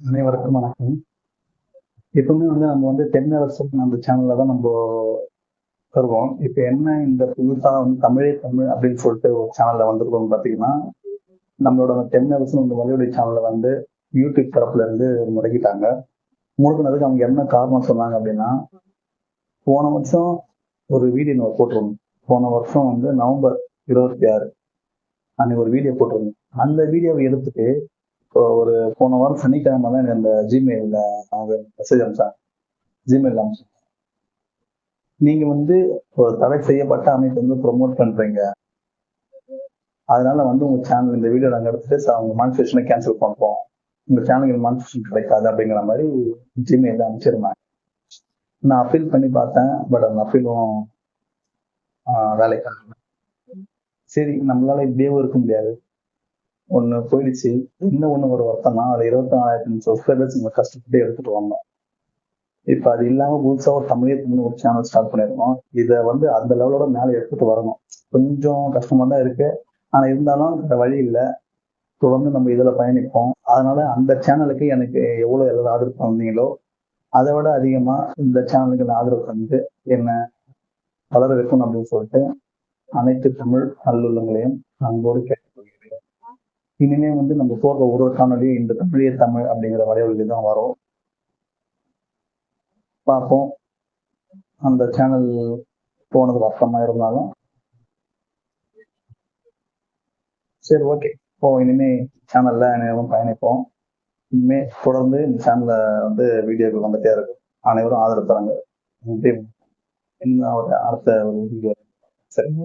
அனைவருக்கும் வணக்கம். எப்பவுமே வந்து நம்ம வந்து தென்னரசன் அந்த சேனல்ல தான் நம்ம வருவோம். இப்போ என்ன இந்த புதுசா வந்து தமிழே தமிழ் அப்படின்னு சொல்லிட்டு ஒரு சேனல்ல வந்திருக்கோம் பார்த்தீங்கன்னா நம்மளோட அந்த தென்னரசன் அந்த மலையுடைய சேனல்ல வந்து யூடியூப் தரப்புல இருந்து முடக்கிட்டாங்க. முடக்கினதுக்கு அவங்க என்ன காரணம் சொன்னாங்க அப்படின்னா போன வருஷம் ஒரு வீடியோ நம்ம போட்டிருந்தோம். போன வருஷம் வந்து நவம்பர் இருபத்தி ஆறு அன்னைக்கு ஒரு வீடியோ போட்டிருந்தோம். அந்த வீடியோவை எடுத்துட்டு ஒரு போன வாரம் சனிக்கிழமை தான் எனக்கு அந்த ஜிமெயிலில் அவங்க மெசேஜ் அனுப்பிச்சாங்க. ஜிமெயில் அனுப்பிச்சாங்க. நீங்க வந்து ஒரு தடை செய்யப்பட்ட அமைப்பு வந்து ப்ரொமோட் பண்றீங்க. அதனால வந்து உங்க சேனல் இந்த வீடியோ நாங்கள் எடுத்துட்டு அவங்க மானிஃபெஸ்டேஷனை கேன்சல் பண்ணுறோம் உங்க சேனலுக்கு மானிஃபெஸ்டேஷன் கிடைக்காது அப்படிங்கிற மாதிரி ஜிமெயில் அனுப்பிச்சிருந்தாங்க. நான் அப்பீல் பண்ணி பார்த்தேன் பட் அந்த அப்பீலும் வேலைக்கு சரி நம்மளால இப்படியே இருக்க முடியாது. ஒண்ணு போயிடுச்சு. இன்னும் ஒண்ணு ஒரு வருத்தம்னா அது இருபத்தி நாலாயிரத்தி சப்ஸ்கிரைபர்ஸ் உங்களை கஷ்டப்பட்டு எடுத்துட்டு வந்தோம் இப்ப அது இல்லாம புதுசா ஒரு தமிழே தமிழ் ஒரு சேனல் ஸ்டார்ட் பண்ணிருக்கோம். இதை வந்து அந்த லெவலோட மேல எடுத்துட்டு வரணும். கொஞ்சம் கஷ்டமா தான் இருக்கு. ஆனா இருந்தாலும் வழி இல்லை. தொடர்ந்து நம்ம இதுல பயணிப்போம். அதனால அந்த சேனலுக்கு எனக்கு எவ்வளவு எல்லாரும் ஆதரவு தந்தீங்களோ அதை விட அதிகமா இந்த சேனலுக்கு நான் ஆதரவு தந்து என்ன வளர வைக்கணும் அப்படின்னு சொல்லிட்டு அனைத்து தமிழ் நல்லுள்ளங்களையும் அன்போடு கேட்டுக்கொள்கிறேன் இனிமே வந்து நம்ம போடுற ஒரு காணொலியும் இந்த தமிழே தமிழ் அப்படிங்கிற வரைவழியில் தான் வரும். பார்ப்போம். அந்த சேனல் போனது வருத்தமா இருந்தாலும். சரி ஓகே இப்போ இனிமே சேனல்ல அனைவரும் பயணிப்போம். இனிமே தொடர்ந்து இந்த சேனல்ல வந்து வீடியோக்கள் வந்துட்டே இருக்கும். அனைவரும் ஆதரவு தராங்க. இன்னும் அடுத்த ஒரு வீடியோ சரிங்க